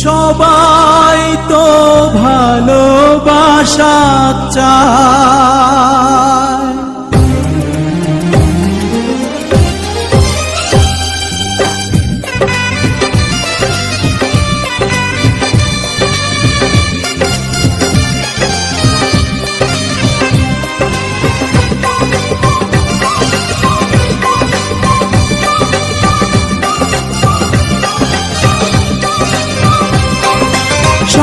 সবাই তো ভালোবাসা চায়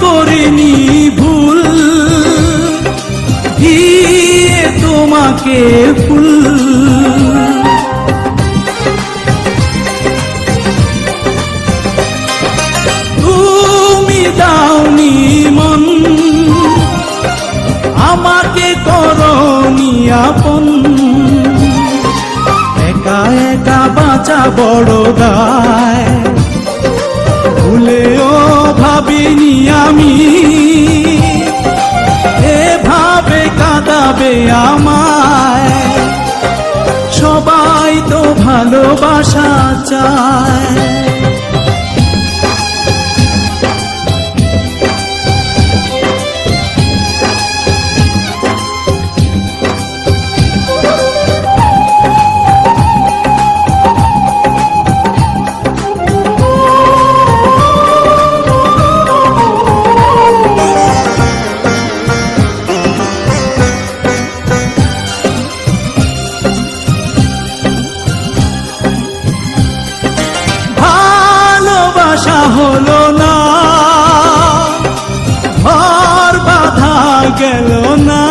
করিনি ভুল। দিয়ে তোমাকে ফুল। তুমি দাওনি মন, আমাকে করনি আপন। একা একা বাঁচা বড় দায় ভালোবাসা চায়। ভালোবাসা হলো না। ঘর বাধা গেল না।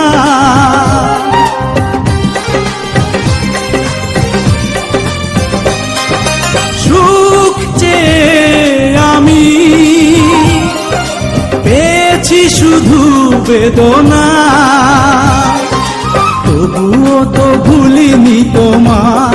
সুখ আমি পেয়েছি শুধু বেদনা। তবুও তো ভুলিনি তোমায়।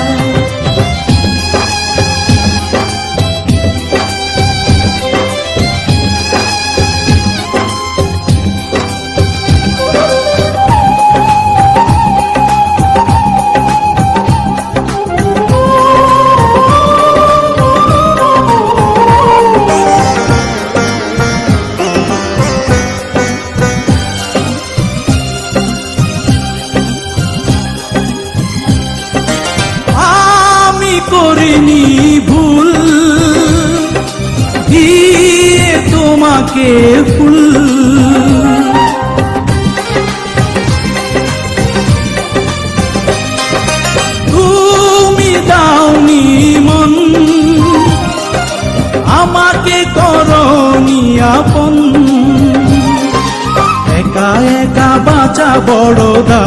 করিনি ভুল। দিয়ে তোমাকে ফুল। তুমি দাওনি মন, আমাকে করনি আপন। একা একা বাঁচা বড়